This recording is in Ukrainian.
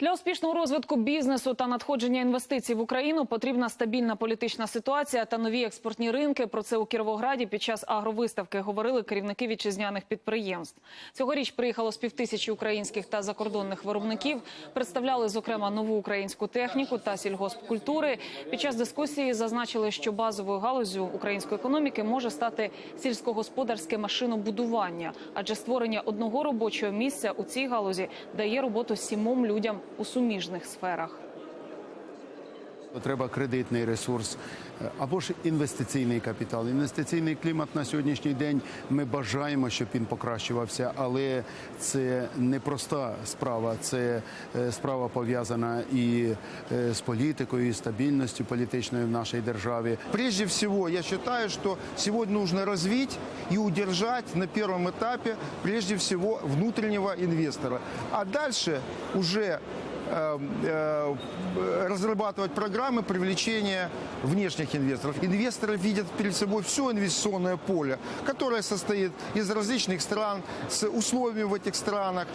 Для успішного розвитку бізнесу та надходження інвестицій в Україну потрібна стабільна політична ситуація та нові експортні ринки. Про це у Кіровограді під час агровиставки говорили керівники вітчизняних підприємств. Цьогоріч приїхало з півтисячі українських та закордонних виробників. Представляли зокрема нову українську техніку та сільгоспкультури. Під час дискусії зазначили, що базовою галузю української економіки може стати сільськогосподарське машинобудування, адже створення одного робочого місця у цій галузі дає роботу сімом людям у суміжних сферах. Треба кредитний ресурс е, або ж інвестиційний капітал. Інвестиційний клімат на сьогоднішній день ми бажаємо, щоб він покращувався, але це не проста справа. Це е, справа пов'язана і е, з політикою, і стабільністю політичною в нашій державі. Прежде всего, я считаю, что сегодня нужно развить и удержать на первом этапе, прежде всего, внутреннего инвестора. А дальше уже э, э, разрабатывать программы привлечения внешних инвесторов. Инвесторы видят перед собой все инвестиционное поле, которое состоит из различных стран, с условиями в этих странах.